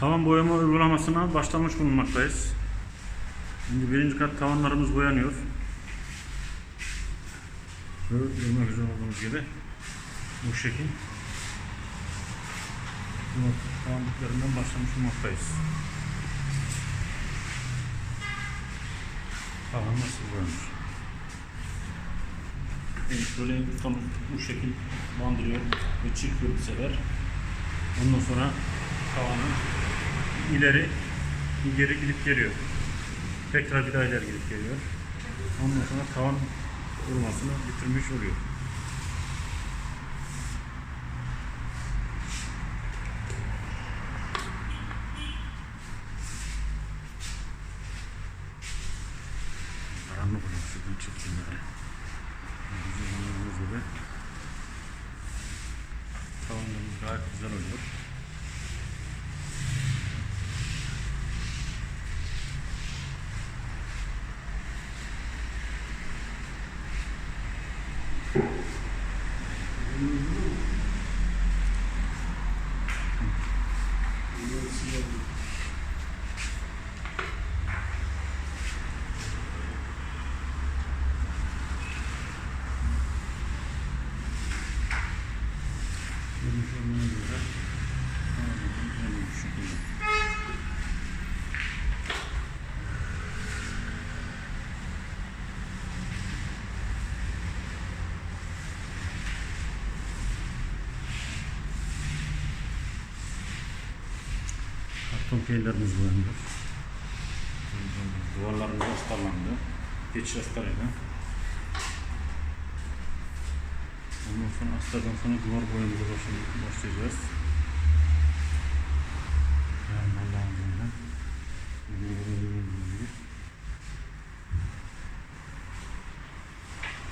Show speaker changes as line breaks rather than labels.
Tavan boyama uygulamasına başlamış bulunmaktayız. Şimdi birinci kat tavanlarımız boyanıyor. Görmek üzere olduğunuz gibi bu şekil. Bu tavan diplerinden başlamış bulunmaktayız. Tavan nasıl boyanır? Evet, böyle ustamız bu şekil bandırıyor ve çırpıyor bir sefer. Ondan sonra tavanı ileri geri gidip geliyor. Tekrar bir daha ileri gidip geliyor. Ondan sonra tavan kurumasını bitirmiş oluyor. Karanlık oluyor şuradan çekeyim gibi tavanlarımız gayet güzel oluyor. Görmüş olduğunuz üzere tavanlarımız böyle bu şekilde. Karton peylerimiz boyanıyor. Duvarlarımız astarlandı. Geç astarıyla. Ondan sonra astardan sonra duvar boyamıza başlayacağız.